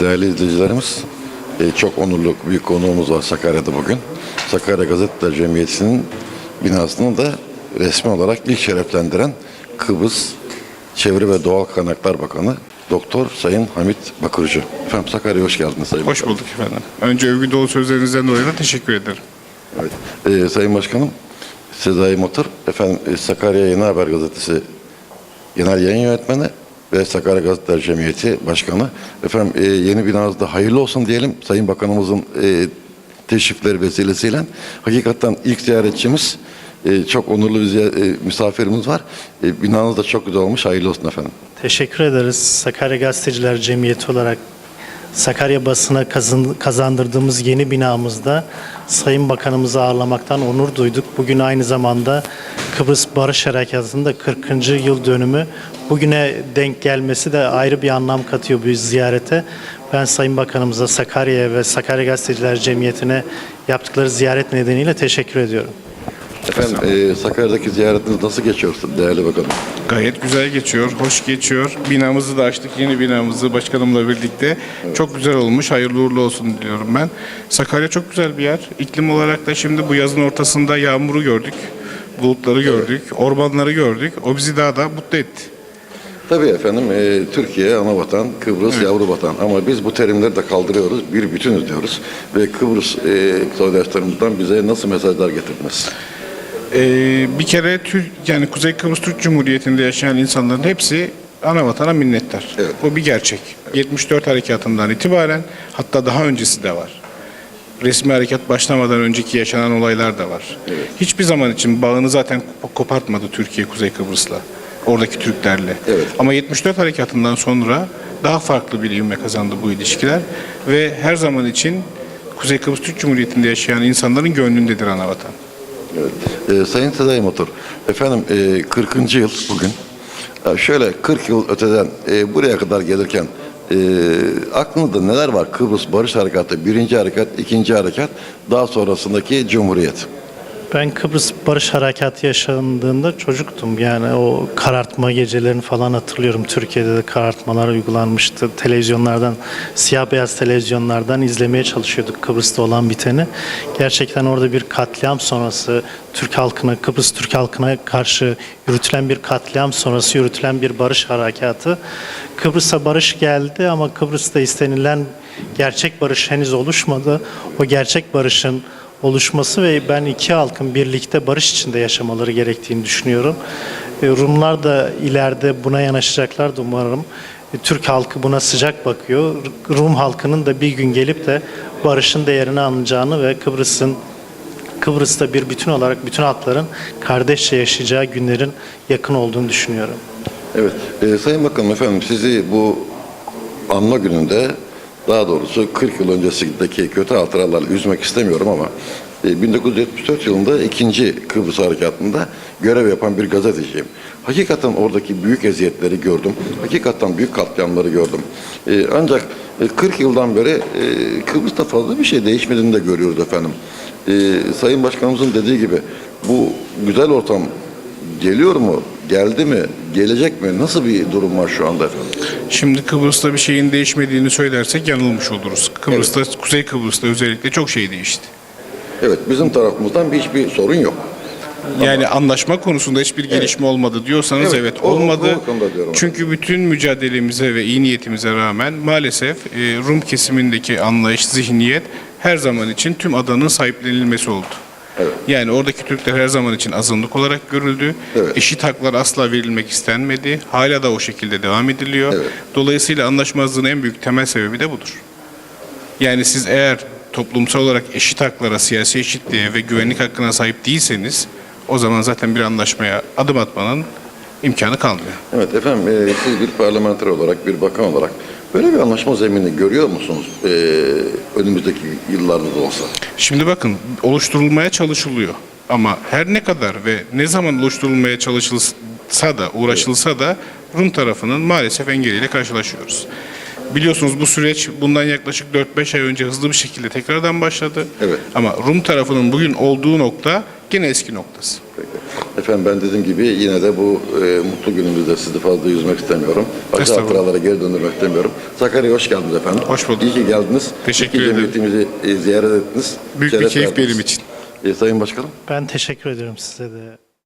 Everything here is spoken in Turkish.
Değerli izleyicilerimiz, e, çok onurlu büyük konuğumuz var Sakarya'da bugün. Sakarya Gazeteciler Cemiyeti'nin binasını da resmi olarak ilk şereflendiren Kıbrıs Çevre ve Doğal Kaynaklar Bakanı Doktor Sayın Hamit Bakırcı. Efendim Sakarya'ya hoş geldiniz Sayın Hoş Bakanım. bulduk efendim. Önce övgü dolu sözlerinizden dolayı da teşekkür ederim. Evet. E, Sayın Başkanım, Sezai Motor, efendim e, Sakarya Yeni Haber Gazetesi Genel Yayın Yönetmeni ve Sakarya Gazeteciler Cemiyeti Başkanı. Efendim e, yeni binanızda hayırlı olsun diyelim. Sayın Bakanımızın e, teşrifleri vesilesiyle. Hakikaten ilk ziyaretçimiz e, çok onurlu bir e, misafirimiz var. E, binanız da çok güzel olmuş. Hayırlı olsun efendim. Teşekkür ederiz. Sakarya Gazeteciler Cemiyeti olarak Sakarya basına kazandırdığımız yeni binamızda Sayın Bakanımızı ağırlamaktan onur duyduk. Bugün aynı zamanda Kıbrıs Barış Harekatı'nın da 40. yıl dönümü. Bugüne denk gelmesi de ayrı bir anlam katıyor bu ziyarete. Ben Sayın Bakanımıza Sakarya'ya ve Sakarya Gazeteciler Cemiyeti'ne yaptıkları ziyaret nedeniyle teşekkür ediyorum. Efendim e, Sakarya'daki ziyaretiniz nasıl geçiyor değerli bakanım? Gayet güzel geçiyor, hoş geçiyor. Binamızı da açtık, yeni binamızı başkanımla birlikte. Çok güzel olmuş, hayırlı uğurlu olsun diliyorum ben. Sakarya çok güzel bir yer. İklim olarak da şimdi bu yazın ortasında yağmuru gördük, bulutları gördük, ormanları gördük. O bizi daha da mutlu etti. Tabii efendim e, Türkiye ana vatan, Kıbrıs yavru vatan ama biz bu terimleri de kaldırıyoruz, bir bütünüz diyoruz ve Kıbrıs e, soydaşlarımızdan bize nasıl mesajlar getirdiniz? Ee, bir kere Türk yani Kuzey Kıbrıs Türk Cumhuriyeti'nde yaşayan insanların hepsi ana vatana minnettar. Evet. Bu bir gerçek. 74 harekatından itibaren hatta daha öncesi de var. Resmi harekat başlamadan önceki yaşanan olaylar da var. Hiçbir zaman için bağını zaten kop- kopartmadı Türkiye Kuzey Kıbrıs'la. Oradaki Türklerle. Evet. Ama 74 harekatından sonra daha farklı bir ivme kazandı bu ilişkiler ve her zaman için Kuzey Kıbrıs Türk Cumhuriyeti'nde yaşayan insanların gönlündedir ana vatan. Evet. E, Sayın Sezai Motor, efendim e, 40. yıl bugün. Ya şöyle 40 yıl öteden e, buraya kadar gelirken e, aklınızda neler var? Kıbrıs Barış Harekatı, birinci harekat, ikinci harekat, daha sonrasındaki Cumhuriyet. Ben Kıbrıs Barış Harekatı yaşandığında çocuktum. Yani o karartma gecelerini falan hatırlıyorum. Türkiye'de de karartmalar uygulanmıştı. Televizyonlardan, siyah beyaz televizyonlardan izlemeye çalışıyorduk Kıbrıs'ta olan biteni. Gerçekten orada bir katliam sonrası Türk halkına, Kıbrıs Türk halkına karşı yürütülen bir katliam sonrası yürütülen bir barış harekatı. Kıbrıs'a barış geldi ama Kıbrıs'ta istenilen gerçek barış henüz oluşmadı. O gerçek barışın oluşması ve ben iki halkın birlikte barış içinde yaşamaları gerektiğini düşünüyorum. E, Rumlar da ileride buna yanaşacaklar da umarım. E, Türk halkı buna sıcak bakıyor. Rum halkının da bir gün gelip de barışın değerini anlayacağını ve Kıbrıs'ın Kıbrıs'ta bir bütün olarak bütün halkların kardeşçe yaşayacağı günlerin yakın olduğunu düşünüyorum. Evet, e, Sayın Bakanım efendim sizi bu anma gününde daha doğrusu 40 yıl öncesindeki kötü hatıralarla üzmek istemiyorum ama e, 1974 yılında ikinci Kıbrıs Harekatı'nda görev yapan bir gazeteciyim. Hakikaten oradaki büyük eziyetleri gördüm. Hakikaten büyük katliamları gördüm. E, ancak e, 40 yıldan beri e, Kıbrıs'ta fazla bir şey değişmediğini de görüyoruz efendim. E, Sayın Başkanımızın dediği gibi bu güzel ortam Geliyor mu? Geldi mi? Gelecek mi? Nasıl bir durum var şu anda? Şimdi Kıbrıs'ta bir şeyin değişmediğini söylersek yanılmış oluruz. Kıbrıs'ta, Kuzey Kıbrıs'ta özellikle çok şey değişti. Evet bizim tarafımızdan bir hiçbir sorun yok. Yani anlaşma konusunda hiçbir gelişme olmadı diyorsanız Evet, evet, o- olmadı. o diyorum. Çünkü bütün mücadelemize ve iyi niyetimize rağmen maalesef e, Rum kesimindeki anlayış, zihniyet her zaman için tüm adanın sahiplenilmesi oldu. Evet. Yani oradaki Türkler her zaman için azınlık olarak görüldü. Evet. Eşit haklar asla verilmek istenmedi. Hala da o şekilde devam ediliyor. Evet. Dolayısıyla anlaşmazlığın en büyük temel sebebi de budur. Yani siz eğer toplumsal olarak eşit haklara, siyasi eşitliğe ve güvenlik hakkına sahip değilseniz o zaman zaten bir anlaşmaya adım atmanın imkanı kalmıyor. Evet efendim e, siz bir parlamenter olarak, bir bakan olarak böyle bir anlaşma zeminini görüyor musunuz e, önümüzdeki yıllarda da olsa? Şimdi bakın oluşturulmaya çalışılıyor. Ama her ne kadar ve ne zaman oluşturulmaya çalışılsa da, uğraşılsa da Rum tarafının maalesef engeliyle karşılaşıyoruz. Biliyorsunuz bu süreç bundan yaklaşık 4-5 ay önce hızlı bir şekilde tekrardan başladı. Evet. Ama Rum tarafının bugün olduğu nokta gene eski noktası. Peki. Efendim ben dediğim gibi yine de bu e, mutlu günümüzde sizi fazla yüzmek istemiyorum. Estağfurullah. hatıralara geri döndürmek istemiyorum. Sakarya'ya hoş geldiniz efendim. Hoş bulduk. İyi ki geldiniz. Teşekkür İyi ki ederim. Cemiyetimizi e, ziyaret ettiniz. Büyük bir Şeref keyif verdiniz. benim için. E, Sayın Başkanım. Ben teşekkür ediyorum size de.